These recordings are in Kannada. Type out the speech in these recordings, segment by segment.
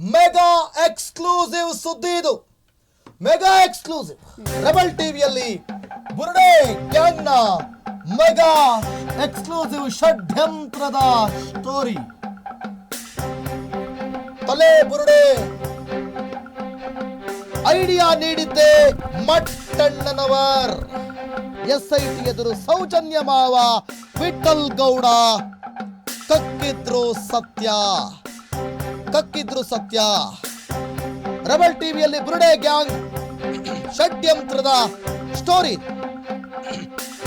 ಮೆಗಾ ಎಕ್ಸ್ಕ್ಲೂಸಿವ್ ಸುದ್ದಿ ಇದು. Mega exclusive. ರೆಬಲ್ ಟಿವಿಯಲ್ಲಿ ಬುರುಡೆ ಗ್ಯಾಂಗ್ನ ಮೆಗಾ ಎಕ್ಸ್ಕ್ಲೂಸಿವ್ ಷಡ್ಯಂತ್ರದ ಸ್ಟೋರಿ. ತಲೆ ಬುರುಡೆ. ಐಡಿಯಾ ನೀಡಿದ್ದೆ ಮಟ್ಟಣ್ಣನವರ್. ಎಸ್ ಐ ಟಿ ಎದುರು ಸೌಜನ್ಯ ಮಾವ ವಿಠಲ್ ಗೌಡ ಕಕ್ಕಿದ್ರು ಸತ್ಯ. ಕಕ್ಕಿದ್ರು ಸತ್ಯ. ರಬಲ್ ಟಿವಿಯಲ್ಲಿ ಬುರುಡೆ ಗ್ಯಾಂಗ್ ಷಡ್ಯಂತ್ರದ ಸ್ಟೋರಿ.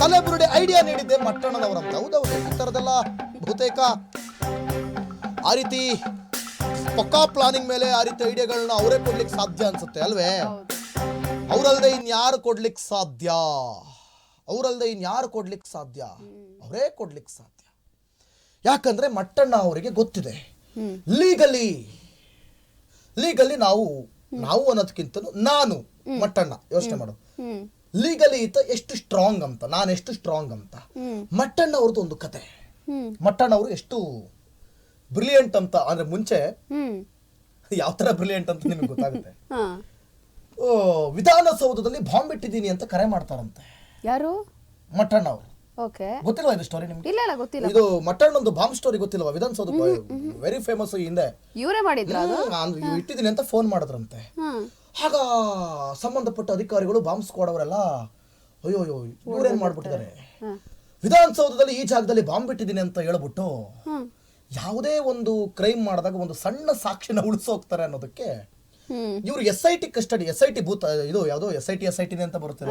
ತಲೆ ಬುರುಡೆ ಐಡಿಯಾ ನೀಡಿದ್ದೆ ಮಟ್ಟಣ್ಣನವರಂತ. ಹೌದೌದು ಈ ಥರದೆಲ್ಲ ಬಹುತೇಕ ಆ ರೀತಿ ಪಕ್ಕಾ ಪ್ಲಾನಿಂಗ್ ಮೇಲೆ ಆ ರೀತಿ ಐಡಿಯಾಗಳನ್ನ ಅವರೇ ಕೊಡ್ಲಿಕ್ಕೆ ಸಾಧ್ಯ ಅನ್ಸುತ್ತೆ, ಅಲ್ವೇ? ಅವರಲ್ಲದೆ ಇನ್ಯಾರು ಕೊಡ್ಲಿಕ್ಕೆ ಸಾಧ್ಯ? ಅವರಲ್ಲದೆ ಇನ್ಯಾರು ಕೊಡ್ಲಿಕ್ಕೆ ಸಾಧ್ಯ? ಅವರೇ ಕೊಡ್ಲಿಕ್ಕೆ ಸಾಧ್ಯ. ಯಾಕಂದ್ರೆ ಮಟ್ಟಣ್ಣ ಅವರಿಗೆ ಗೊತ್ತಿದೆ. ಲೀಗಲಿ ಲೀಗಲಿ ನಾವು ನಾವು ಅನ್ನೋದಕ್ಕಿಂತ ನಾನು ಮಟ್ಟಣ್ಣ. ಯೋಚನೆ ಮಾಡು. ಲೀಗಲಿ ಈತ ಎಷ್ಟು ಸ್ಟ್ರಾಂಗ್ ಅಂತ ನಾನು ಎಷ್ಟು ಸ್ಟ್ರಾಂಗ್ ಅಂತ. ಮಟ್ಟಣ್ಣ ಅವ್ರದ್ದು ಒಂದು ಕತೆ. ಮಟ್ಟಣ್ಣ ಅವರು ಎಷ್ಟು ಬ್ರಿಲಿಯಂಟ್ ಅಂತ ಅಂದ್ರೆ ಮುಂಚೆ ಯಾವ ತರ ಬ್ರಿಲಿಯಂಟ್ ಅಂತ ನಿಮ್ಗೆ ಗೊತ್ತಾಗುತ್ತೆ? ವಿಧಾನಸೌಧದಲ್ಲಿ ಬಾಂಬ್ ಇಟ್ಟಿದ್ದೀನಿ ಅಂತ ಕರೆ ಮಾಡ್ತಾರಂತೆ. ಯಾರು? ಮಟ್ಟಣ್ಣ ಅವರು. ಓಕೆ ಗೊತ್ತಿಲ್ವಾ ಇದು ಸ್ಟೋರಿ ನಿಮ್ಗೆ? ಇಲ್ಲ ಇಲ್ಲ ಗೊತ್ತಿಲ್ಲ. ಇದು ಮಟ್ಟಣ್ಣಂದು ಬಾಂಬ್ ಸ್ಟೋರಿ ಗೊತ್ತಿಲ್ವಾ? ವಿಧಾನಸೌಧ ವೆರಿ ಫೇಮಸ್ ಹಿಂದೆ. ಇವರೇ ಮಾಡಿದ್ರು ನಾನು ಇಟ್ಟಿದ್ದೀನಿ ಅಂತ ಫೋನ್ ಮಾಡಿದ್ರಂತೆ. ಆಗ ಸಂಬಂಧಪಟ್ಟ ಅಧಿಕಾರಿಗಳು ಬಾಂಬ್ ಸ್ಕ್ವಾಡ್ ಅವರೆಲ್ಲ ಅಯ್ಯೋ ಅಯ್ಯೋ ಇವ್ರೇನ್ ಮಾಡ್ಬಿಟ್ಟಿದ್ದಾರೆ. ವಿಧಾನಸೌಧದಲ್ಲಿ ಈ ಜಾಗದಲ್ಲಿ ಬಾಂಬ್ ಇಟ್ಟಿದ್ದೀನಿ ಅಂತ ಹೇಳ್ಬಿಟ್ಟು ಯಾವುದೇ ಒಂದು ಕ್ರೈಮ್ ಮಾಡಿದಾಗ ಒಂದು ಸಣ್ಣ ಸಾಕ್ಷಿನ ಉಳಿಸೋಗ್ತಾರೆ ಅನ್ನೋದಕ್ಕೆ ಇವರು S I T custody S I T booth ಇದು ಯಾವುದೋ S I T S I T ಅಂತ ಬರುತ್ತೆ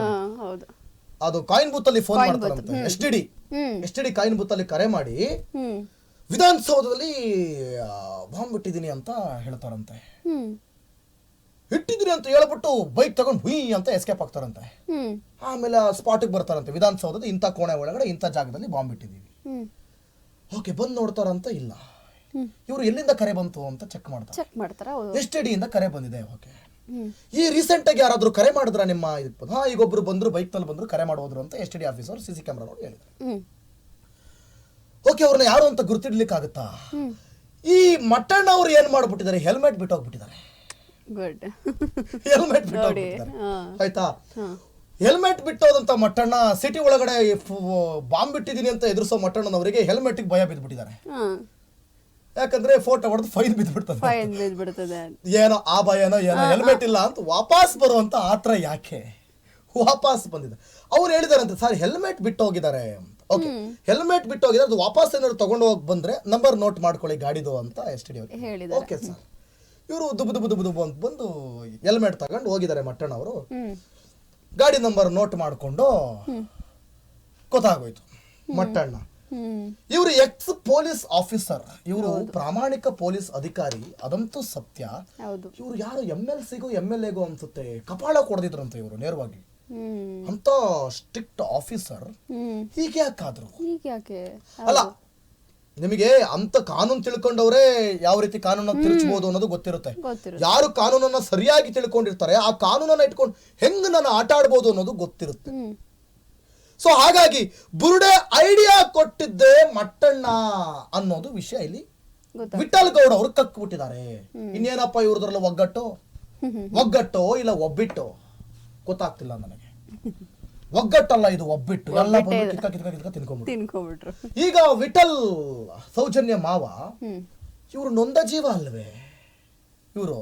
ಅದು ಕಾಯಿನ್ ಬೂತ್ ಅಲ್ಲಿ ಫೋನ್ ಮಾಡ್ತಾರಂತೆ S T D S T D coin booth ಅಲ್ಲಿ ಕರೆ ಮಾಡಿ ವಿಧಾನಸೌಧದಲ್ಲಿ ಬಾಂಬ್ ಇಟ್ಟಿದ್ದೀನಿ ಅಂತ ಹೇಳ್ತಾರಂತೆ. ಇಟ್ಟಿದ್ದೀನಿ ಅಂತ ಹೇಳ್ಬಿಟ್ಟು ಬೈಕ್ ತಗೊಂಡು ಹುಯಿ ಅಂತ ಎಸ್ಕೇಪ್ ಆಗ್ತಾರಂತೆ. ಆಮೇಲೆ ಸ್ಪಾಟಿಗೆ ಬರ್ತಾರಂತೆ. ವಿಧಾನಸೌಧದ ಇಂಥ ಕೋಣೆ ಒಳಗಡೆ ಇಂಥ ಜಾಗದಲ್ಲಿ ಬಾಂಬ್ ಇಟ್ಟಿದ್ದೀವಿ. ಓಕೆ ಬಂದು ನೋಡ್ತಾರಂತ ಇಲ್ಲ. ಇವರು ಎಲ್ಲಿಂದ ಕರೆ ಬಂತು ಅಂತ ಚೆಕ್ ಮಾಡ್ತಾರೆ. ಎಸ್ ಟಿ ಡಿಯಿಂದ ಕರೆ ಬಂದಿದೆ ಓಕೆ. ಈ ರೀಸೆಂಟ್ ಆಗಿ ಯಾರಾದ್ರೂ ಕರೆ ಮಾಡಿದ್ರ ನಿಮ್ಮ ಹಾ ಈಗ ಒಬ್ರು ಬಂದ್ರು ಬೈಕ್ನಲ್ಲಿ ಬಂದ್ರು ಕರೆ ಮಾಡೋದ್ರು ಅಂತ S D officer C C camera ನೋಡಿ ಹೇಳಿದ್ರು. ಓಕೆ ಅವ್ರನ್ನ ಯಾರು ಅಂತ ಗುರ್ತಿಡ್ಲಿಕ್ಕಾಗತ್ತಾ? ಆಗುತ್ತಾ ಈ ಮಟ್ಟಣ್ಣ ಅವ್ರು ಏನ್ ಮಾಡ್ಬಿಟ್ಟಿದ್ದಾರೆ? ಹೆಲ್ಮೆಟ್ ಬಿಟ್ಟು ಹೋಗ್ಬಿಟ್ಟಿದ್ದಾರೆ ಗುಡ್ ಹೆಲ್ಮೆಟ್ ಬಿಟ್ಟು ನೋಡಿ, ಹೋಗ್ಬಿಟ್ಟಿದ್ದಾರೆ ಹಾ. ಆಯ್ತಾ? ಹೆಲ್ಮೆಟ್ ಬಿಟ್ಟೋದಂತ ಮಟ್ಟಣ್ಣ ಸಿಟಿ ಒಳಗಡೆ ಬಾಂಬ್ ಬಿಟ್ಟಿದೀನಿ ಅಂತ ಎದುರಿಸೋ ಮಟ್ಟಣ್ಣನವರಿಗೆ ಹೆಲ್ಮೆಟ್ ಭಯ ಬಿದ್ದ್ಬಿಟ್ಟಿದ್ದಾರೆ ಯಾಕಂದ್ರೆ ಫೋಟೋ ಹೊಡೆದು ಫೈನ್ ಬಿದ್ದ್ಬಿಡ್ತದೆ ಫೈನ್ ಬಿಡ್ತದೆ ಏನೋ ಆ ಭಯನೋ ಏನೋ ಹೆಲ್ಮೆಟ್ ಇಲ್ಲ ಅಂತ ವಾಪಸ್ ಬರುವಂತ ಆತ್ರ ಯಾಕೆ? ವಾಪಸ್ ಬಂದಿದೆ. ಅವ್ರು ಹೇಳಿದಾರಂತೆ ಸರ್ ಹೆಲ್ಮೆಟ್ ಬಿಟ್ಟು ಹೋಗಿದ್ದಾರೆ ಓಕೆ ಹೆಲ್ಮೆಟ್ ಬಿಟ್ಟು ಹೋಗಿದ್ದಾರೆ ಅದು ವಾಪಸ್ ಏನಾದ್ರು ತಗೊಂಡು ಹೋಗಿ ಬಂದ್ರೆ ನಂಬರ್ ನೋಟ್ ಮಾಡ್ಕೊಳ್ಳಿ ಗಾಡಿದು ಅಂತ ಎಸ್ ಟಿ ಹೇಳಿದ್ದಾರೆ. ಓಕೆ ಸರ್ ಇವರು ದುಬು ದುಬು ದುಬು ದುಬು ಅಂತ ಬಂದು ಹೆಲ್ಮೆಟ್ ತಗೊಂಡು ಹೋಗಿದ್ದಾರೆ ಮಟ್ಟಣ್ಣ ಅವರು. ಹ್ಮ್. ಗಾಡಿ ನಂಬರ್ ನೋಟ್ ಮಾಡಿಕೊಂಡು ಗೊತ್ತಾಗೋಯ್ತು. ಮಟ್ಟಣ್ಣ. ಇವರು ಎಕ್ಸ್ ಪೊಲೀಸ್ ಆಫೀಸರ್ ಇವರು ಪ್ರಾಮಾಣಿಕ ಪೊಲೀಸ್ ಅಧಿಕಾರಿ ಅದಂತೂ ಸತ್ಯ. ಇವರು ಯಾರು ಎಂ ಎಲ್ ಸಿಗೂ ಎಂ ಎಲ್ ಎಗೂ ಅನ್ಸುತ್ತೆ ಕಪಾಳ ಕೊಡದಿದ್ರಂತ ಇವರು ನೇರವಾಗಿ. ಅಂತ ಸ್ಟ್ರಿಕ್ಟ್ ಆಫೀಸರ್ ಹೀಗೆ ಯಾಕಾದ್ರು? ಅಲ್ಲ ನಿಮಗೆ ಅಂತ ಕಾನೂನು ತಿಳ್ಕೊಂಡವ್ರೆ ಯಾವ ರೀತಿ ಕಾನೂನನ್ನ ತಿರುಚಬಹುದು ಅನ್ನೋದು ಗೊತ್ತಿರುತ್ತೆ. ಯಾರು ಕಾನೂನನ್ನ ಸರಿಯಾಗಿ ತಿಳ್ಕೊಂಡಿರ್ತಾರೆ ಆ ಕಾನೂನನ್ನ ಇಟ್ಕೊಂಡು ಹೆಂಗ್ ನಾನು ಆಟ ಆಡ್ಬೋದು ಅನ್ನೋದು ಗೊತ್ತಿರುತ್ತೆ. ಸೊ ಹಾಗಾಗಿ ಬುರುಡೆ ಐಡಿಯಾ ಕೊಟ್ಟಿದ್ದೆ ಮಟ್ಟಣ್ಣ ಅನ್ನೋದು ವಿಷಯ ಇಲ್ಲಿ. ವಿಠಲ್ ಗೌಡ ಅವರು ಕಕ್ಬಿಟ್ಟಿದ್ದಾರೆ. ಇನ್ನೇನಪ್ಪ ಇವ್ರದ್ರಲ್ಲ ಒಗ್ಗಟ್ಟು? ಒಗ್ಗಟ್ಟು ಇಲ್ಲ ಒಬ್ಬಿಟ್ಟು? ಗೊತ್ತಾಗ್ತಿಲ್ಲ ನನಗೆ. ಒಗ್ಗಟ್ಟಲ್ಲ ಇದು ಒಬ್ಬಿಟ್ಟು. ಎಲ್ಲ ಬಂದು ಕಿತ್ಕ ಕಿತ್ಕ ಕಿತ್ಕ ತಿನ್ಕೊಂಡ್ಬಿಟ್ಟು ಈಗ ವಿಠಲ್ ಸೌಜನ್ಯ ಮಾವ ಇವರು ನೊಂದ ಜೀವ ಅಲ್ವೇ? ಇವರು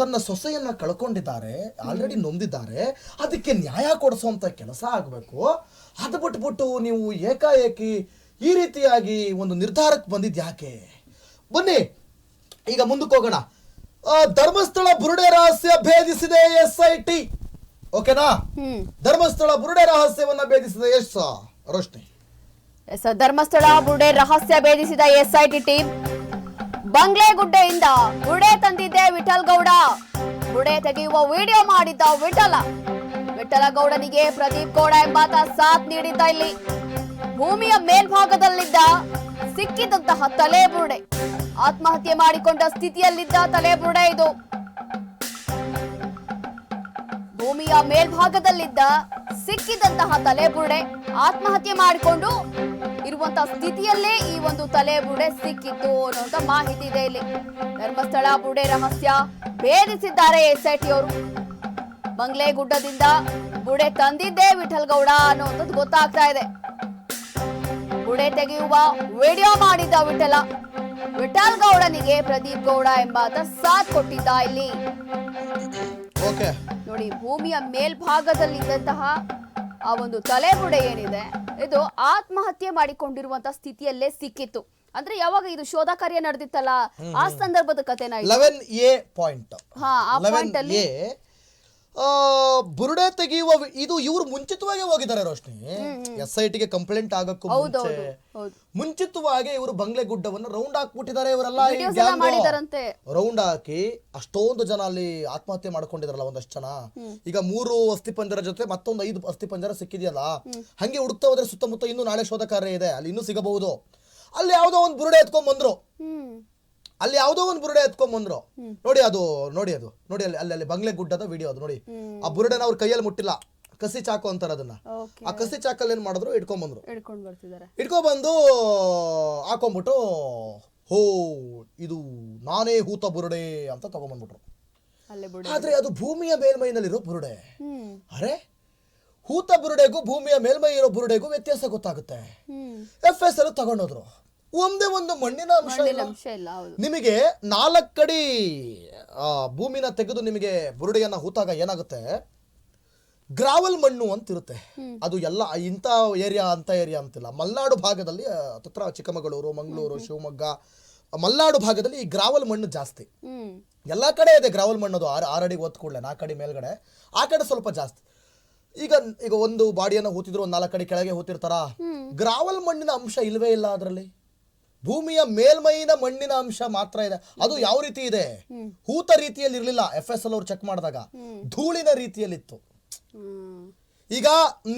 ತನ್ನ ಸೊಸೆಯನ್ನ ಕಳ್ಕೊಂಡಿದ್ದಾರೆ ಆಲ್ರೆಡಿ ನೊಂದಿದ್ದಾರೆ ಅದಕ್ಕೆ ನ್ಯಾಯ ಕೊಡಿಸುವಂತ ಕೆಲಸ ಆಗಬೇಕು. ಅದು ಬಿಟ್ಬಿಟ್ಟು ನೀವು ಏಕಾಏಕಿ ಈ ರೀತಿಯಾಗಿ ಒಂದು ನಿರ್ಧಾರಕ್ಕೆ ಬಂದಿದ್ ಯಾಕೆ? ಬನ್ನಿ ಈಗ ಮುಂದಕ್ಕೆ ಹೋಗೋಣ. ಧರ್ಮಸ್ಥಳ ಬುರುಡೆ ರಹಸ್ಯ ಭೇದಿಸಿದೆ ಎಸ್ ಐ ಟಿ. ಓಕೆನಾ? ಧರ್ಮಸ್ಥಳ ಬುರುಡೆ ರಹಸ್ಯವನ್ನ ಭೇದಿಸಿದೆ ಎಸ್ ರೋಶ್ನಿ ಎಸ್ ಧರ್ಮಸ್ಥಳ ಬುರುಡೆ ರಹಸ್ಯ ಭೇದಿಸಿದ ಎಸ್ಐಟಿ ಟೀಮ್ ಬಂಗ್ಲೆಗುಡ್ಡೆಯಿಂದ ಗುಡೆ ತಂದಿದ್ದೆ ವಿಠಲ್ ಗೌಡ. ಗುಡೆ ತೆಗೆಯುವ ವಿಡಿಯೋ ಮಾಡಿದ್ದ ವಿಠಲ. ವಿಠಲ ಗೌಡನಿಗೆ ಪ್ರದೀಪ್ ಗೌಡ ಎಂಬಾತ ಸಾಥ್ ನೀಡಿದ್ದ ಇಲ್ಲಿ. ಭೂಮಿಯ ಮೇಲ್ಭಾಗದಲ್ಲಿದ್ದ ಸಿಕ್ಕಿದಂತಹ ತಲೆ ಬುರುಡೆ. ಆತ್ಮಹತ್ಯೆ ಮಾಡಿಕೊಂಡ ಸ್ಥಿತಿಯಲ್ಲಿದ್ದ ತಲೆ ಬುರುಡೆ ಇದು. ಭೂಮಿಯ ಮೇಲ್ಭಾಗದಲ್ಲಿದ್ದ ಸಿಕ್ಕಿದಂತಹ ತಲೆಬುರುಡೆ ಆತ್ಮಹತ್ಯೆ ಮಾಡಿಕೊಂಡು ಇರುವಂತಹ ಸ್ಥಿತಿಯಲ್ಲೇ ಈ ಒಂದು ತಲೆ ಬುಡೆ ಸಿಕ್ಕಿತ್ತು ಅನ್ನುವಂತ ಮಾಹಿತಿ ಇದೆ ಇಲ್ಲಿ. ಧರ್ಮಸ್ಥಳ ಬುಡೆ ರಹಸ್ಯ ಭೇದಿಸಿದ್ದಾರೆ ಎಸ್ಐಟಿ ಅವರು ಬಂಗ್ಲೆ ಗುಡ್ಡದಿಂದ ಬುಡೆ ತಂದಿದ್ದೇ ವಿಠಲ್ ಗೌಡ ಅನ್ನುವಂಥದ್ದು ಗೊತ್ತಾಗ್ತಾ ಇದೆ. ಬುಡೆ ತೆಗೆಯುವ ವಿಡಿಯೋ ಮಾಡಿದ್ದ ವಿಠಲ. ವಿಠಲ್ ಗೌಡನಿಗೆ ಪ್ರದೀಪ್ ಗೌಡ ಎಂಬಾತ ಸಾಥ್ ಕೊಟ್ಟಿದ್ದ ಇಲ್ಲಿ. ಓಕೆ. ನೋಡಿ ಭೂಮಿಯ ಮೇಲ್ಭಾಗದಲ್ಲಿದ್ದಂತಹ ಆ ಒಂದು ತಲೆಬುಡೆ ಏನಿದೆ ಇದು ಆತ್ಮಹತ್ಯೆ ಮಾಡಿಕೊಂಡಿರುವಂತ ಸ್ಥಿತಿಯಲ್ಲೇ ಸಿಕ್ಕಿತ್ತು. ಅಂದ್ರೆ ಯಾವಾಗ ಇದು ಶೋಧ ಕಾರ್ಯ ನಡೆದಿತ್ತಲ್ಲ? ಆ ಸಂದರ್ಭದ ಕಥೆನ. ಲೆವೆನ್ ಎ ಪಾಯಿಂಟ್ ಹಾ ಆ ಪಾಯಿಂಟ್ ಅಲ್ಲಿ ಬುರುಡೆ ತೆಗೆಯುವ ಇದು ಇವರು ಮುಂಚಿತವಾಗಿ ಹೋಗಿದ್ದಾರೆ ರೋಶ್ನಿ. ಎಸ್ ಐ ಟಿಗೆ ಕಂಪ್ಲೇಂಟ್ ಆಗಕ್ಕೂ ಮುಂಚೆ. ಮುಂಚಿತವಾಗಿ ಇವರು ಬಂಗ್ಲೆ ಗುಡ್ಡವನ್ನು ರೌಂಡ್ ಹಾಕ್ಬಿಟ್ಟಿದ್ದಾರೆ ಇವರೆಲ್ಲ. ರೌಂಡ್ ಹಾಕಿ ಅಷ್ಟೊಂದು ಜನ ಅಲ್ಲಿ ಆತ್ಮಹತ್ಯೆ ಮಾಡ್ಕೊಂಡಿದಾರಲ್ಲ ಒಂದಷ್ಟು ಜನ. ಈಗ ಮೂರು ಅಸ್ಥಿಪಂಜರ ಜೊತೆ ಮತ್ತೊಂದು ಐದು ಅಸ್ಥಿಪಂಜರ ಸಿಕ್ಕಿದೆಯಲ್ಲ. ಹಂಗೆ ಹುಡುಕ್ತಾ ಹೋದ್ರೆ ಸುತ್ತಮುತ್ತ ಇನ್ನು ನಾಳೆ ಶೋಧ ಕಾರ್ಯ ಇದೆ. ಅಲ್ಲಿ ಇನ್ನೂ ಸಿಗಬಹುದು. ಅಲ್ಲಿ ಯಾವುದೋ ಒಂದು ಬುರುಡೆ ಎತ್ಕೊಂಡ್ ಬಂದ್ರು. ಅಲ್ಲಿ ಯಾವುದೋ ಒಂದು ಬುರುಡೆ ಎತ್ಕೊಂಡ್ ಬಂದ್ರು. ನೋಡಿ ಅದು ನೋಡಿ ಅದು ನೋಡಿ ಅಲ್ಲಿ ಅಲ್ಲಿ ಅಲ್ಲಿ ಬಂಗ್ಲೆ ಗುಡ್ಡದ ವಿಡಿಯೋ ಅದು ನೋಡಿ. ಆ ಬುರುಡೆನ ಅವ್ರ ಕೈಯಲ್ಲಿ ಮುಟ್ಟಿಲ್ಲ. ಕಸಿ ಚಾಕು ಅಂತಾರೆ ಅದನ್ನ. ಆ ಕಸಿ ಚಾಕಲ್ಲಿ ಏನ್ ಮಾಡಿದ್ರು? ಇಟ್ಕೊಂಡ್ ಬಂದ್ರು. ಇಟ್ಕೊಂಡ್ ಇಟ್ಕೊಬಂದು ಹಾಕೊಂಡ್ಬಿಟ್ಟು ಹೋ ಇದು ನಾನೇ ಹೂತ ಬುರುಡೆ ಅಂತ ತಗೊಂಡ್ಬಂದ್ಬಿಟ್ರು ಆದ್ರೆ ಅದು ಭೂಮಿಯ ಮೇಲ್ಮೈನಲ್ಲಿರೋ ಬುರುಡೆ. ಅರೆ ಹೂತ ಬುರುಡೆಗೂ ಭೂಮಿಯ ಮೇಲ್ಮೈ ಇರೋ ಬುರುಡೆಗೂ ವ್ಯತ್ಯಾಸ ಗೊತ್ತಾಗುತ್ತೆ. ಎಫ್ ಎಸ್ ಅಲ್ಲಿ ತಗೊಂಡೋದ್ರು. ಒಂದೇ ಒಂದು ಮಣ್ಣಿನ ಅಂಶ ಇಲ್ಲ. ಅಂಶ ಇಲ್ಲ ಹೌದು. ನಿಮಗೆ ನಾಲ್ಕಡಿ ಆ, ಭೂಮಿನ ತೆಗೆದು ನಿಮಗೆ ಬುರುಡೆಯನ್ನ ಹೂತಾಗ ಏನಾಗುತ್ತೆ? ಗ್ರಾವಲ್ ಮಣ್ಣು ಅಂತ ಇರುತ್ತೆ ಅದು ಎಲ್ಲ ಇಂಥ ಏರಿಯಾ ಅಂತ ಏರಿಯಾ ಅಂತಿಲ್ಲ. ಮಲ್ನಾಡು ಭಾಗದಲ್ಲಿ ಆ, ತತ್ರ ಚಿಕ್ಕಮಗಳೂರು ಮಂಗಳೂರು ಶಿವಮೊಗ್ಗ ಮಲ್ನಾಡು ಭಾಗದಲ್ಲಿ ಈ ಗ್ರಾವಲ್ ಮಣ್ಣು ಜಾಸ್ತಿ. ಹ್ಮ್. ಎಲ್ಲ ಕಡೆ ಇದೆ ಗ್ರಾವಲ್ ಮಣ್ಣು ಅದು ಆರು ಆರಡಿ ಒತ್ತು ಕೂಡಲೆ ನಾಲ್ಕು ಅಡಿ ಮೇಲ್ಗಡೆ. ಆ ಕಡೆ ಸ್ವಲ್ಪ ಜಾಸ್ತಿ. ಈಗ ಈಗ ಒಂದು ಬಾಡಿಯನ್ನು ಹೂತಿದ್ರು ಒಂದು ನಾಲ್ಕು ಅಡಿ ಕೆಳಗೆ ಹೂತಿರ್ತಾರ? ಗ್ರಾವಲ್ ಮಣ್ಣಿನ ಅಂಶ ಇಲ್ಲವೇ ಇಲ್ಲ ಅದರಲ್ಲಿ. ಭೂಮಿಯ ಮೇಲ್ಮೈನ ಮಣ್ಣಿನ ಅಂಶ ಮಾತ್ರ ಇದೆ. ಅದು ಯಾವ ರೀತಿ ಇದೆ? ಹೂತ ರೀತಿಯಲ್ಲಿ ಇರಲಿಲ್ಲ ಎಫ್ ಎಸ್ ಎಲ್ ಅವ್ರು ಚೆಕ್ ಮಾಡಿದಾಗ. ಧೂಳಿನ ರೀತಿಯಲ್ಲಿತ್ತು. ಈಗ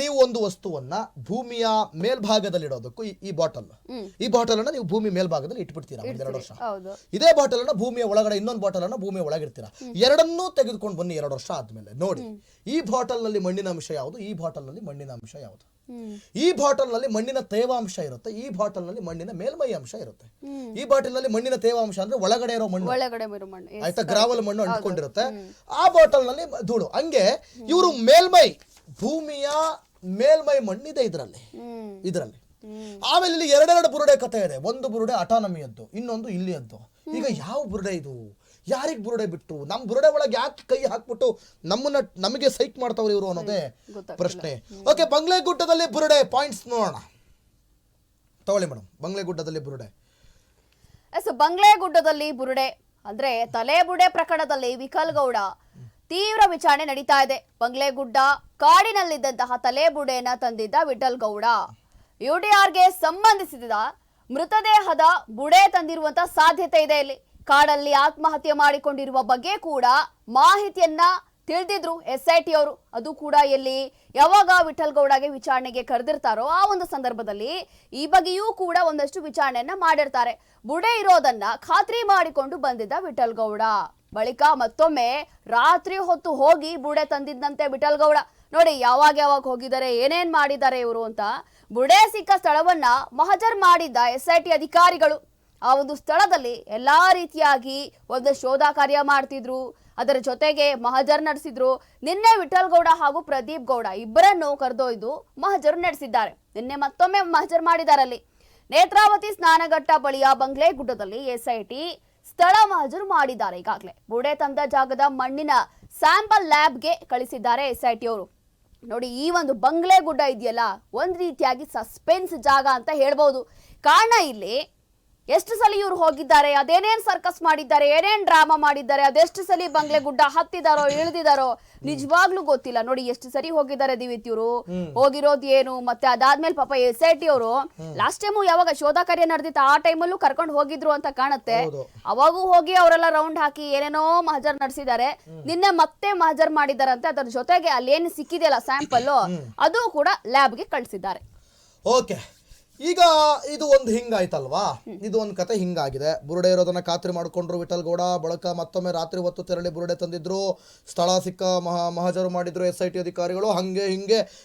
ನೀವು ಒಂದು ವಸ್ತುವನ್ನ ಭೂಮಿಯ ಮೇಲ್ಭಾಗದಲ್ಲಿ ಇಡೋದಕ್ಕೂ ಈ ಬಾಟಲ್. ಈ ಬಾಟಲ್ ಅನ್ನ ನೀವು ಭೂಮಿ ಮೇಲ್ಭಾಗದಲ್ಲಿ ಇಟ್ಬಿಡ್ತೀರಾ ಎರಡು ವರ್ಷ? ಇದೇ ಬಾಟಲ್ ಅನ್ನ ಭೂಮಿಯ ಒಳಗಡೆ ಇನ್ನೊಂದು ಬಾಟಲ್ ಅನ್ನ ಭೂಮಿಯ ಒಳಗಿರ್ತೀರಾ ಎರಡನ್ನೂ ತೆಗೆದುಕೊಂಡು ಬನ್ನಿ ಎರಡು ವರ್ಷ ಆದ್ಮೇಲೆ. ನೋಡಿ ಈ ಬಾಟಲ್ನಲ್ಲಿ ಮಣ್ಣಿನ ಅಂಶ ಯಾವುದು? ಈ ಬಾಟಲ್ನಲ್ಲಿ ಮಣ್ಣಿನ ಅಂಶ ಯಾವುದು? ಈ ಬಾಟಲ್ನಲ್ಲಿ ಮಣ್ಣಿನ ತೇವಾಂಶ ಇರುತ್ತೆ. ಈ ಬಾಟಲ್ನಲ್ಲಿ ಮಣ್ಣಿನ ಮೇಲ್ಮೈ ಅಂಶ ಇರುತ್ತೆ. ಈ ಬಾಟಲ್ನಲ್ಲಿ ಮಣ್ಣಿನ ತೇವಾಂಶ ಅಂದ್ರೆ ಒಳಗಡೆ ಇರೋ ಮಣ್ಣು. ಒಳಗಡೆ ಬರೋ ಮಣ್ಣು. Yes. ಆಯ್ತಾ? ಗ್ರಾವಲ್ ಮಣ್ಣು ಅಂಟ್ಕೊಂಡಿರುತ್ತೆ. ಆ ಬಾಟಲ್ನಲ್ಲಿ ಧೂಳು. ಹಂಗೆ ಇವರು ಮೇಲ್ಮೈ ಭೂಮಿಯ ಮೇಲ್ಮೈ ಮಣ್ಣಿದೆ ಇದರಲ್ಲಿ. ಇದರಲ್ಲಿ. ಆಮೇಲೆ ಇಲ್ಲಿ ಎರಡೆರಡು ಬುರುಡೆ ಕಥೆ ಇದೆ. ಒಂದು ಬುರುಡೆ ಅಟಾನಮಿಯದ್ದು ಇನ್ನೊಂದು ಇಲ್ಲಿಯದ್ದು. ಈಗ ಯಾವ ಬುರುಡೆ ಇದು? ಯಾರಿಗ್ ಬುರುಡೆ ಬಿಟ್ಟು ನಮ್ಮ ಬುರುಡೆ ಒಳಗೆ ಯಾಕೆ ಕೈ ಹಾಕ್ಬಿಟ್ಟು ನಮ್ಮನ್ನ ನಮಗೆ ಸೈಕ್ ಮಾಡ್ತಾವ್ರಿ ಇವರು ಅನ್ನೋದೇ ಪ್ರಶ್ನೆ. ಓಕೆ ಬಂಗ್ಲೆ ಗುಡ್ಡದಲ್ಲಿ ಬುರುಡೆ. ಪಾಯಿಂಟ್ಸ್ ನೋಡೋಣ. ತಗೊಳ್ಳಿ ಮೇಡಮ್ ಬಂಗ್ಲೆ ಗುಡ್ಡದಲ್ಲಿ ಬುರುಡೆ ಎಸ್ ಬಂಗ್ಲೆಗುಡ್ಡದಲ್ಲಿ ಬುರುಡೆ ಅಂದ್ರೆ ತಲೆ ಬುಡೆ ಪ್ರಕರಣದಲ್ಲಿ ವಿಕಲ್ ಗೌಡ ತೀವ್ರ ವಿಚಾರಣೆ ನಡೀತಾ ಇದೆ. ಬಂಗ್ಲೆಗುಡ್ಡ ಕಾಡಿನಲ್ಲಿದ್ದಂತಹ ತಲೆ ಬುಡೆಯನ್ನ ತಂದಿದ್ದ ವಿಠಲ್ ಗೌಡ ಯುಡಿಆರ್ಗೆ ಸಂಬಂಧಿಸಿದ ಮೃತದೇಹದ ಬುಡೆ ತಂದಿರುವಂತ ಸಾಧ್ಯತೆ ಇದೆ ಇಲ್ಲಿ. ಕಾಡಲ್ಲಿ ಆತ್ಮಹತ್ಯೆ ಮಾಡಿಕೊಂಡಿರುವ ಬಗ್ಗೆ ಕೂಡ ಮಾಹಿತಿಯನ್ನ ತಿಳಿದಿದ್ರು ಎಸ್ ಐ ಟಿ ಅವರು. ಅದು ಕೂಡ ಎಲ್ಲಿ ಯಾವಾಗ ವಿಠಲ್ ಗೌಡಗೆ ವಿಚಾರಣೆಗೆ ಕರೆದಿರ್ತಾರೋ ಆ ಒಂದು ಸಂದರ್ಭದಲ್ಲಿ ಈ ಬಗ್ಗೆಯೂ ಕೂಡ ಒಂದಷ್ಟು ವಿಚಾರಣೆಯನ್ನ ಮಾಡಿರ್ತಾರೆ. ಬುಡೆ ಇರೋದನ್ನ ಖಾತ್ರಿ ಮಾಡಿಕೊಂಡು ಬಂದಿದ್ದ ವಿಠಲ್ ಗೌಡ. ಬಳಿಕ ಮತ್ತೊಮ್ಮೆ ರಾತ್ರಿ ಹೊತ್ತು ಹೋಗಿ ಬುಡೆ ತಂದಿದ್ದಂತೆ ವಿಠಲ್ ಗೌಡ. ನೋಡಿ, ಯಾವಾಗ ಯಾವಾಗ ಹೋಗಿದ್ದಾರೆ, ಏನೇನ್ ಮಾಡಿದ್ದಾರೆ ಇವರು ಅಂತ. ಬುಡೆ ಸಿಕ್ಕ ಸ್ಥಳವನ್ನ ಮಹಜರ್ ಮಾಡಿದ್ದ ಎಸ್ ಐ ಟಿ ಅಧಿಕಾರಿಗಳು. ಆ ಒಂದು ಸ್ಥಳದಲ್ಲಿ ಎಲ್ಲ ರೀತಿಯಾಗಿ ಒಂದು ಶೋಧ ಕಾರ್ಯ ಮಾಡ್ತಿದ್ರು. ಅದರ ಜೊತೆಗೆ ಮಹಜರ್ ನಡೆಸಿದ್ರು. ನಿನ್ನೆ ವಿಠಲ್ ಗೌಡ ಹಾಗೂ ಪ್ರದೀಪ್ ಗೌಡ ಇಬ್ಬರನ್ನು ಕರೆದೊಯ್ದು ಮಹಜರ್ ನಡೆಸಿದ್ದಾರೆ. ನಿನ್ನೆ ಮತ್ತೊಮ್ಮೆ ಮಹಜರ್ ಅಲ್ಲಿ ನೇತ್ರಾವತಿ ಸ್ನಾನಘಟ್ಟ ಬಳಿಯ ಬಂಗ್ಲೆ ಗುಡ್ಡದಲ್ಲಿ ಎಸ್ಐಟಿ ಸ್ಥಳ ಮಹಜರು ಮಾಡಿದ್ದಾರೆ ಈಗಾಗಲೇ. ಬುಡೆ ತಂದ ಜಾಗದ ಮಣ್ಣಿನ ಸ್ಯಾಂಪಲ್ ಲ್ಯಾಬ್ಗೆ ಕಳಿಸಿದ್ದಾರೆ ಎಸ್ಐಟಿ ಅವರು ನೋಡಿ, ಈ ಒಂದು ಬಂಗ್ಲೆ ಗುಡ್ಡ ಇದೆಯಲ್ಲ, ಒಂದ್ ರೀತಿಯಾಗಿ ಸಸ್ಪೆನ್ಸ್ ಜಾಗ ಅಂತ ಹೇಳ್ಬೋದು. ಕಾರಣ ಇಲ್ಲಿ ಎಷ್ಟು ಸಲ ಇವ್ರು ಹೋಗಿದ್ದಾರೆ? ಅದೇನೇನ್ ಸರ್ಕಸ್ ಮಾಡಿದ್ದಾರೆ? ಏನೇನ್ ಡ್ರಾಮಾ ಮಾಡಿದ್ದಾರೆ? ಅದೆಷ್ಟು ಸಲ ಬಂಗ್ಲೆ ಗುಡ್ಡ ಹತ್ತಿದಾರೋ ಇಳಿದಿದಾರೋ? ನಿಜವಾಗ್ಲೂ ಗೊತ್ತಿಲ್ಲ. ನೋಡಿ ಎಷ್ಟು ಸರಿ ಹೋಗಿದ್ದಾರೆ ದಿವಿತ್ ಇವರು. ಹೋಗಿರೋದು ಏನು? ಮತ್ತೆ ಅದಾದ್ಮೇಲೆ ಪಾಪ ಎಸ್ ಐ ಟಿ ಅವರು ಲಾಸ್ಟ್ ಟೈಮು ಯಾವಾಗ ಶೋಧ ಕಾರ್ಯ ನಡೆದಿತ್ತು ಆ ಟೈಮಲ್ಲೂ ಕರ್ಕೊಂಡು ಹೋಗಿದ್ರು ಅಂತ ಕಾಣುತ್ತೆ. ಅವಾಗೂ ಹೋಗಿ ಅವರೆಲ್ಲ ರೌಂಡ್ ಹಾಕಿ ಏನೇನೋ ಮಹಜರ್ ನಡೆಸಿದ್ದಾರೆ. ನಿನ್ನೆ ಮತ್ತೆ ಮಹಜರ್ ಮಾಡಿದಾರಂತೆ ಅದರ ಜೊತೆಗೆ ಅಲ್ಲಿ ಏನು ಸಿಕ್ಕಿದೆಯಲ್ಲ ಸ್ಯಾಂಪಲ್ ಅದು ಕೂಡ ಲ್ಯಾಬ್ಗೆ ಕಳಿಸಿದ್ದಾರೆ. ಓಕೆ. ಈಗ ಇದು ಒಂದು ಹಿಂಗಾಯ್ತಲ್ವಾ? ಇದು ಒಂದು ಕತೆ ಹಿಂಗಾಗಿದೆ. ಬುರುಡೆ ಇರೋದನ್ನ ಖಾತ್ರಿ ಮಾಡ್ಕೊಂಡ್ರು. ವಿಠಲ್ ಗೌಡ ಬಳಕ ಮತ್ತೊಮ್ಮೆ ರಾತ್ರಿ ಹೊತ್ತು ತೆರಳಿ ಬುರುಡೆ ತಂದಿದ್ರು. ಸ್ಥಳ ಸಿಕ್ಕ ಮಹಾ ಮಹಾಜರು ಮಾಡಿದ್ರು ಎಸ್ ಐ ಟಿ ಅಧಿಕಾರಿಗಳು. ಹಂಗೆ ಹಿಂಗೆ